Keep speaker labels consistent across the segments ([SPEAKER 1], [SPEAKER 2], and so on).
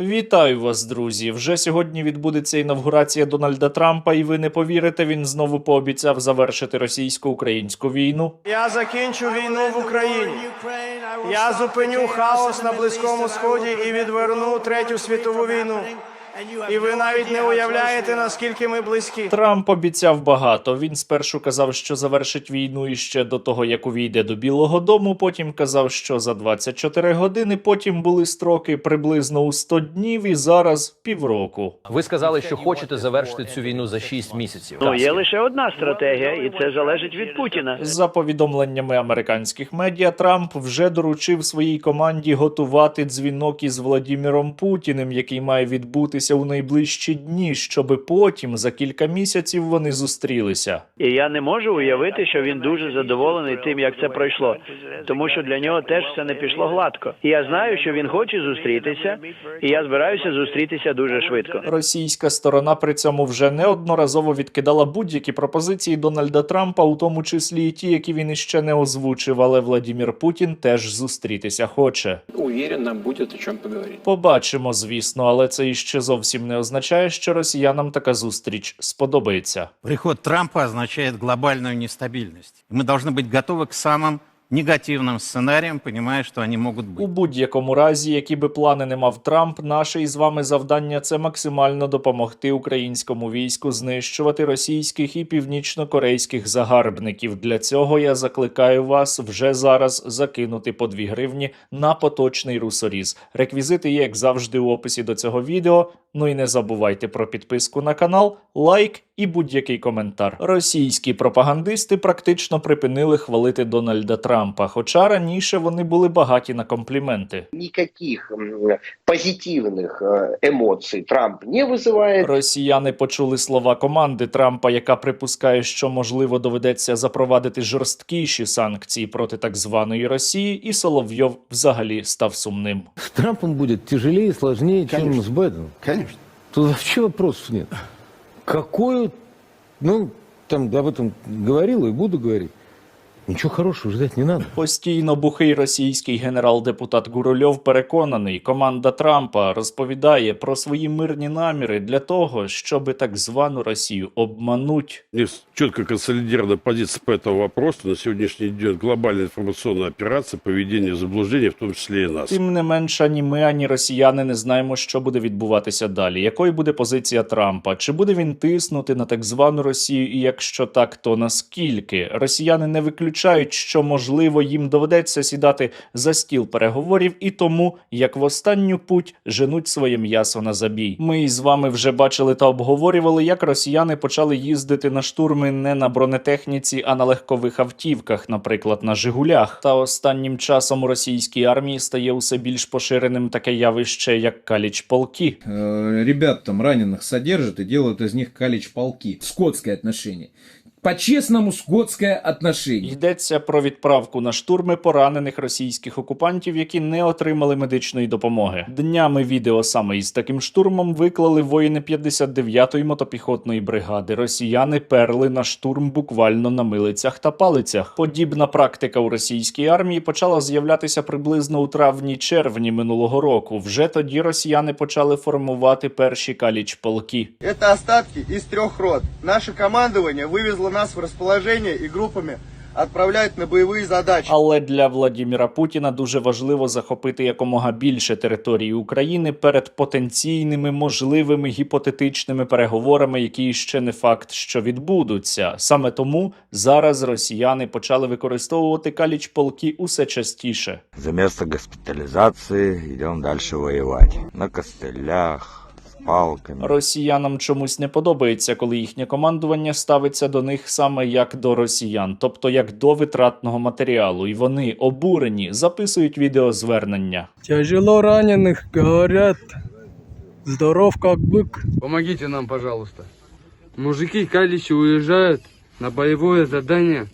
[SPEAKER 1] Вітаю вас, друзі! Вже сьогодні відбудеться інавгурація Дональда Трампа, і ви не повірите, він знову пообіцяв завершити російсько-українську війну.
[SPEAKER 2] Я закінчу війну в Україні. Я зупиню хаос на Близькому Сході і відверну третю світову війну. І ви навіть не уявляєте, наскільки ми близькі.
[SPEAKER 1] Трамп обіцяв багато. Він спершу казав, що завершить війну іще до того, як увійде до Білого Дому. Потім казав, що за 24 години. Потім були строки приблизно у 100 днів, і зараз півроку.
[SPEAKER 3] Ви сказали, що хочете завершити цю війну за 6 місяців.
[SPEAKER 4] Ну, є лише одна стратегія, і це залежить від Путіна.
[SPEAKER 1] За повідомленнями американських медіа, Трамп вже доручив своїй команді готувати дзвінок із Владіміром Путіним, який має відбутися у найближчі дні, щоби потім за кілька місяців вони зустрілися.
[SPEAKER 4] І я не можу уявити, що він дуже задоволений тим, як це пройшло, тому що для нього теж все не пішло гладко. І я знаю, що він хоче зустрітися, і я збираюся зустрітися дуже швидко.
[SPEAKER 1] Російська сторона при цьому вже неодноразово відкидала будь-які пропозиції Дональда Трампа, у тому числі і ті, які він іще не озвучив. Але Владімір Путін теж зустрітися хоче.
[SPEAKER 5] Уверен, нам будет о чем поговорить.
[SPEAKER 1] Побачимо, звісно, але це іще зовсім не означає, що росіянам така зустріч сподобається.
[SPEAKER 6] Приход Трампа означает глобальную нестабильность. Мы должны быть готовы к самым негативным сценариям, понимая, что они могут
[SPEAKER 1] У
[SPEAKER 6] быть.
[SPEAKER 1] будь-якому разі, які би плани не мав Трамп, наше із вами завдання це максимально допомогти українському війську знищувати російських і північно-корейських загарбників. Для цього я закликаю вас вже зараз закинути по 2 гривні на поточний русоріз. Реквізити є, як завжди, у описі до цього відео. Ну і не забувайте про підписку на канал, лайк і будь-який коментар. Російські пропагандисти практично припинили хвалити Дональда Трампа, хоча раніше вони були багаті на компліменти.
[SPEAKER 7] никаких м, позитивных э, эмоций Трамп не вызывает.
[SPEAKER 1] Росіяни почули слова команди Трампа, яка припускає, що можливо доведеться запровадити жорсткіші санкції проти так званої Росії, і Соловйов взагалі став сумним.
[SPEAKER 8] С Трампом будет тяжелее и сложнее, чем
[SPEAKER 5] Конечно.
[SPEAKER 8] с Байденом. Тут вообще вопросов нет. Какую, ну, там об этом говорил и буду говорить. Ничего хорошего ждать не надо.
[SPEAKER 1] Постійно бухий російський генерал-депутат Гурульов переконаний, команда Трампа розповідає про свої мирні наміри для того, щоби так звану Росію обмануть.
[SPEAKER 9] Есть четко консолидированная позиция по этому вопросу. На сегодняшний день идет глобальная информационная операция по ведению заблуждений, в том числе и нас.
[SPEAKER 1] Тим не менш, ані ми, ані росіяни не знаємо, що буде відбуватися далі. Якою буде позиція Трампа? Чи буде він тиснути на так звану Росію? І якщо так, то наскільки? Росіяни не виключають, що можливо їм доведеться сідати за стіл переговорів, і тому, як в останню путь, женуть своє м'ясо на забій. Ми із вами вже бачили та обговорювали, як росіяни почали їздити на штурми не на бронетехніці, а на легкових автівках, наприклад, на Жигулях. Та останнім часом у російській армії стає усе більш поширеним таке явище, як каліч полки.
[SPEAKER 10] Э, ребят там раненых содержат и делают из них калич-полки. Скотское отношение. По-честному скотское отношение.
[SPEAKER 1] Йдеться про відправку на штурми поранених російських окупантів, які не отримали медичної допомоги. Днями відео саме із таким штурмом виклали воїни 59-ї мотопіхотної бригади. Росіяни перли на штурм буквально на милицях та палицях. Подібна практика у російській армії почала з'являтися приблизно у травні-червні минулого року. Вже тоді росіяни почали формувати перші каліч полки.
[SPEAKER 2] Это остатки из трех рот. Наше командование вывезло нас в расположение и группами отправляет на боевые задачи.
[SPEAKER 1] Але для Владіміра Путіна дуже важливо захопити якомога більше території України перед потенційними можливими гіпотетичними переговорами, які ще не факт, що відбудуться. Саме тому зараз росіяни почали використовувати каліч полки усе частіше.
[SPEAKER 11] За место госпитализации идем дальше воевать. На костылях, с палками.
[SPEAKER 1] Росіянам чомусь не подобається, коли їхнє командування ставиться до них саме як до росіян, тобто як до витратного матеріалу, і вони обурені записують відеозвернення.
[SPEAKER 2] Тяжело раненых, говорят, здоров как бык.
[SPEAKER 10] Помогите нам, пожалуйста. Мужики Каличи уезжают на боевое задание.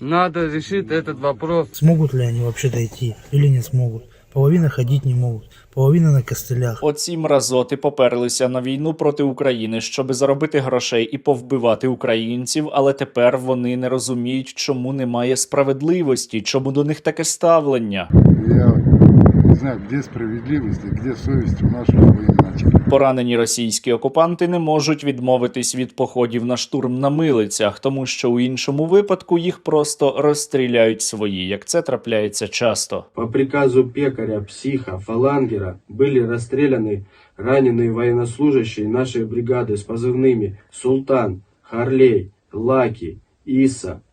[SPEAKER 10] Надо решить этот вопрос.
[SPEAKER 8] Смогут ли они вообще дойти или не смогут? Половина ходіть не можуть, половина на костелях.
[SPEAKER 1] Оці мразоти поперлися на війну проти України, щоби заробити грошей і повбивати українців, але тепер вони не розуміють, чому немає справедливості, чому до них таке ставлення
[SPEAKER 5] Я
[SPEAKER 12] знаю, где справедливость и где совесть у нашего военачальника.
[SPEAKER 1] Поранені російські окупанти не можуть відмовитись від походів на штурм на милицях, тому що у іншому випадку їх просто розстріляють свої, як це трапляється часто.
[SPEAKER 13] По приказу пекаря, психа, фалангера были расстреляны раненые военнослужащие нашей бригады с позывными «Султан», «Харлей», «Лаки», «Иса», «Пища».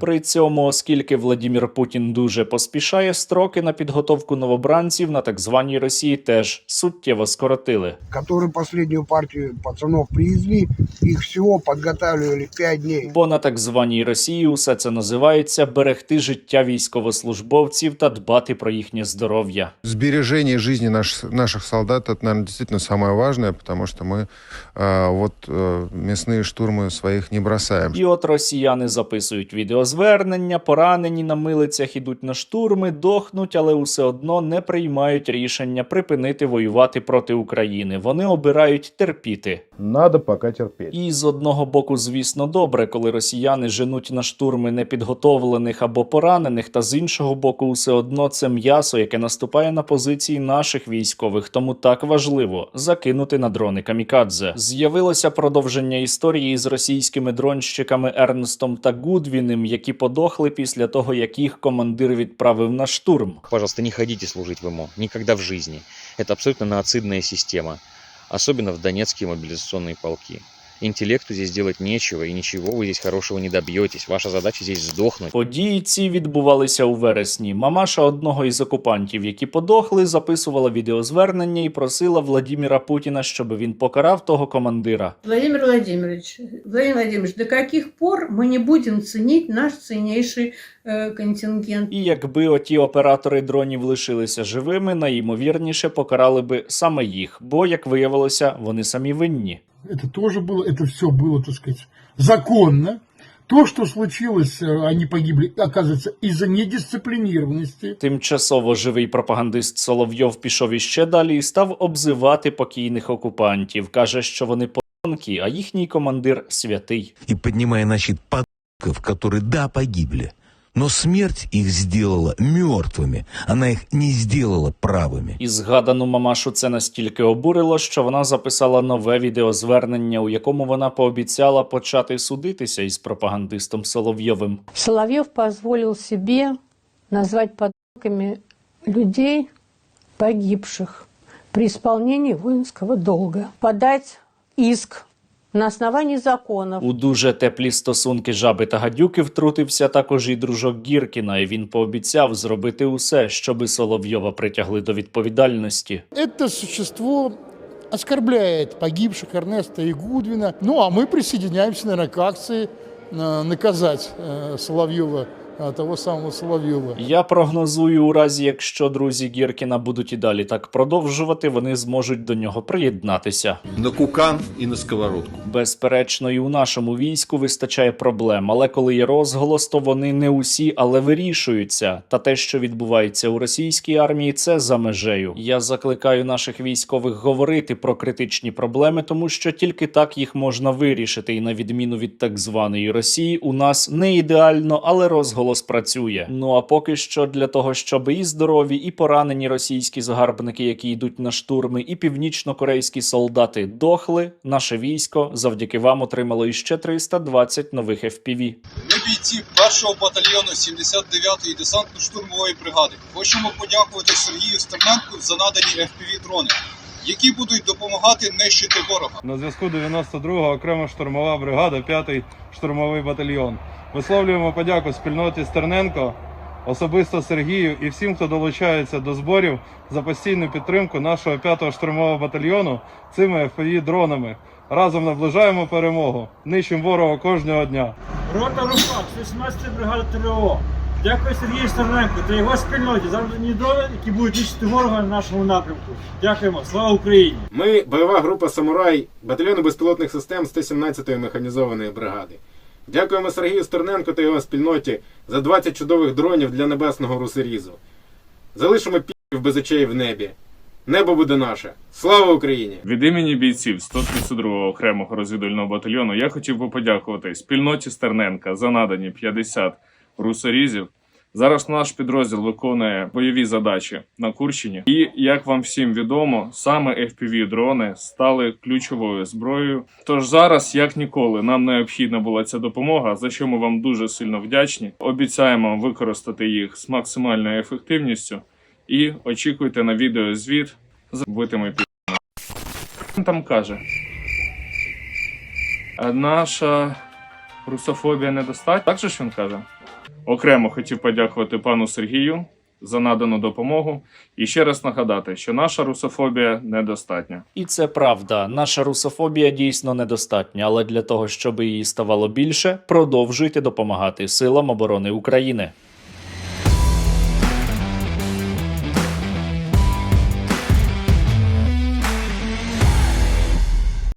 [SPEAKER 1] При цьому, оскільки Владімір Путін дуже поспішає, строки на підготовку новобранців на так званій Росії теж суттєво скоротили.
[SPEAKER 2] Которые последнюю партию пацанов привезли, их всего подготавливали 5 дней.
[SPEAKER 1] Бо на так званій Росії усе це називається берегти життя військовослужбовців та дбати про їхнє здоров'я.
[SPEAKER 12] Сбережение жизни наш, наших солдат, это, наверное, действительно самое важное, потому что мы э, вот э, мясные штурмы своих не бросаем.
[SPEAKER 1] І от росіяни записують відеозвернення, поранені на милицях ідуть на штурми, дохнуть, але усе одно не приймають рішення припинити воювати проти України. Вони обирають терпіти.
[SPEAKER 12] Надо пока терпеть.
[SPEAKER 1] І з одного боку, звісно, добре, коли росіяни женуть на штурми непідготовлених або поранених, та з іншого боку, усе одно це м'ясо, яке наступає на позиції наших військових. Тому так важливо закинути на дрони камікадзе. З'явилося продовження історії з російськими дронщиками Ернстом та Гудвіним, які подохли після того, як їх командир відправив на штурм.
[SPEAKER 11] Пожалуйста, не ходіть служить в ИМО. ніколи в житті. Це абсолютно нацидна система. Особенно в Донецькі мобілізаційні полки. Интеллекту здесь делать нечего, и ничего вы здесь хорошего не добьетесь. Ваша задача здесь сдохнуть.
[SPEAKER 1] Події ці відбувалися у вересні. Мамаша одного із окупантів, які подохли, записувала відеозвернення і просила Владіміра Путіна, щоб він покарав того командира.
[SPEAKER 14] Владимир Владимирович, Владимир Владимирович, до каких пор мы не будем ценить наш ценнейший э, контингент?
[SPEAKER 1] І якби оті оператори дронів лишилися живими, найімовірніше покарали би саме їх, бо, як виявилося, вони самі винні.
[SPEAKER 12] Это тоже было, это все было, так сказать, законно. То, что случилось, э, они погибли, оказывается, из-за недисциплинированности.
[SPEAKER 1] Тимчасово живий пропагандист Соловйов пішов іще далі і став обзивати покійних окупантів. каже, що вони подонки, а їхній командир святий.
[SPEAKER 13] И поднимая, значит, подков, которые, да, погибли. Но смерть их сделала мертвыми. Она их не сделала правыми.
[SPEAKER 1] І згадану мамашу це настільки обурило, що вона записала нове відеозвернення, у якому вона пообіцяла почати судитися із пропагандистом Соловйовим.
[SPEAKER 14] Соловьев позволил себе назвать подонками людей, погибших при исполнении воинского долга. Подать иск на основании законов.
[SPEAKER 1] У дуже теплі стосунки жаби та гадюки втрутився також і дружок Гіркіна, і він пообіцяв зробити усе, щоби Соловйова притягли до відповідальності.
[SPEAKER 12] Это существо оскорбляет погибших Эрнеста и Гудвина. Ну, а мы присоединяемся, наверное, к акции э, наказать э, Соловьева, э, того самого Соловьева.
[SPEAKER 1] Я прогнозую, у разі якщо друзі Гіркіна будуть і далі так продовжувати, вони зможуть до нього приєднатися.
[SPEAKER 12] На кукан и на сковородку.
[SPEAKER 1] Безперечно, і у нашому війську вистачає проблем, але коли є розголос, то вони не усі, але вирішуються. Та те, що відбувається у російській армії, це за межею. Я закликаю наших військових говорити про критичні проблеми, тому що тільки так їх можна вирішити. І на відміну від так званої Росії, у нас не ідеально, але розголос працює. Ну а поки що для того, щоб і здорові, і поранені російські загарбники, які йдуть на штурми, і північно-корейські солдати дохли, наше військо завдяки вам отримало іще 320 нових FPV.
[SPEAKER 12] Ми бійці першого батальйону 79-ї десантно-штурмової бригади. Хочемо подякувати Сергію Стерненку за надані FPV-дрони, які будуть допомагати нищити ворога.
[SPEAKER 10] На зв'язку 92-га окрема штурмова бригада, 5-й штурмовий батальйон. Висловлюємо подяку спільноті Стерненко, особисто Сергію і всім, хто долучається до зборів за постійну підтримку нашого 5-го штурмового батальйону цими FPV-дронами. Разом наближаємо перемогу. Нищимо ворога кожного дня.
[SPEAKER 12] Рота Рупак, 16 бригада ТРО. Дякую Сергію Стерненку та його спільноті за надані дрони, які будуть нищити ворога на нашому напрямку. Дякуємо, слава Україні!
[SPEAKER 10] Ми бойова група Самурай батальйону безпілотних систем 117-ї механізованої бригади. Дякуємо Сергію Стерненко та його спільноті за 20 чудових дронів для небесного русерізу. Залишимо пів без очей в небі. Небо буде наше. Слава Україні!
[SPEAKER 12] Від імені бійців 132-го окремого розвідувального батальйону я хотів би подякувати спільноті Стерненка за надані 50 русорізів
[SPEAKER 10] Зараз наш підрозділ виконує бойові задачі на Курщині, і як вам всім відомо, саме fpv дрони стали ключовою зброєю. Тож зараз, як ніколи, нам необхідна була ця допомога, за що ми вам дуже сильно вдячні. Обіцяємо використати їх з максимальною ефективністю і очікуйте на відеозвіт з вбитими пі. Він там каже. Наша русофобія недостатня. Так же ж він каже. Окремо хотів подякувати пану Сергію за надану допомогу і ще раз нагадати, що наша русофобія недостатня.
[SPEAKER 1] І це правда. Наша русофобія дійсно недостатня, але для того, щоб її ставало більше, продовжуйте допомагати силам оборони України.